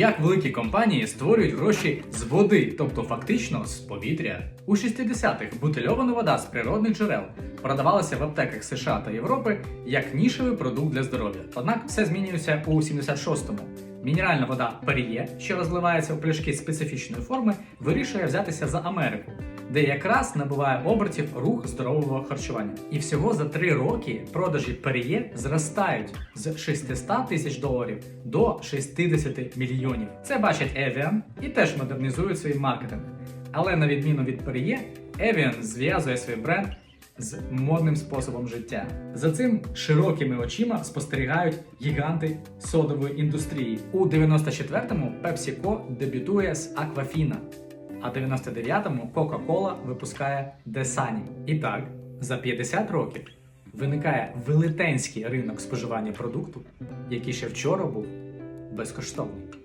Як великі компанії створюють гроші з води, тобто фактично з повітря. У 60-х бутильована вода з природних джерел продавалася в аптеках США та Європи як нішевий продукт для здоров'я. Однак все змінюється у 76-му. Мінеральна вода Пер'є, що розливається у пляшки специфічної форми, вирішує взятися за Америку, де якраз набуває обертів рух здорового харчування. І всього за три роки продажі Пер'є зростають з 600 тисяч доларів до 60 мільйонів. Це бачить Evian і теж модернізують свій маркетинг. Але на відміну від Perrier, Evian зв'язує свій бренд з модним способом життя. За цим широкими очима спостерігають гіганти содової індустрії. У 94-му PepsiCo дебютує з Aquafina, а в 99-му Coca-Cola випускає Десані. І так, за 50 років виникає велетенський ринок споживання продукту, який ще вчора був безкоштовний.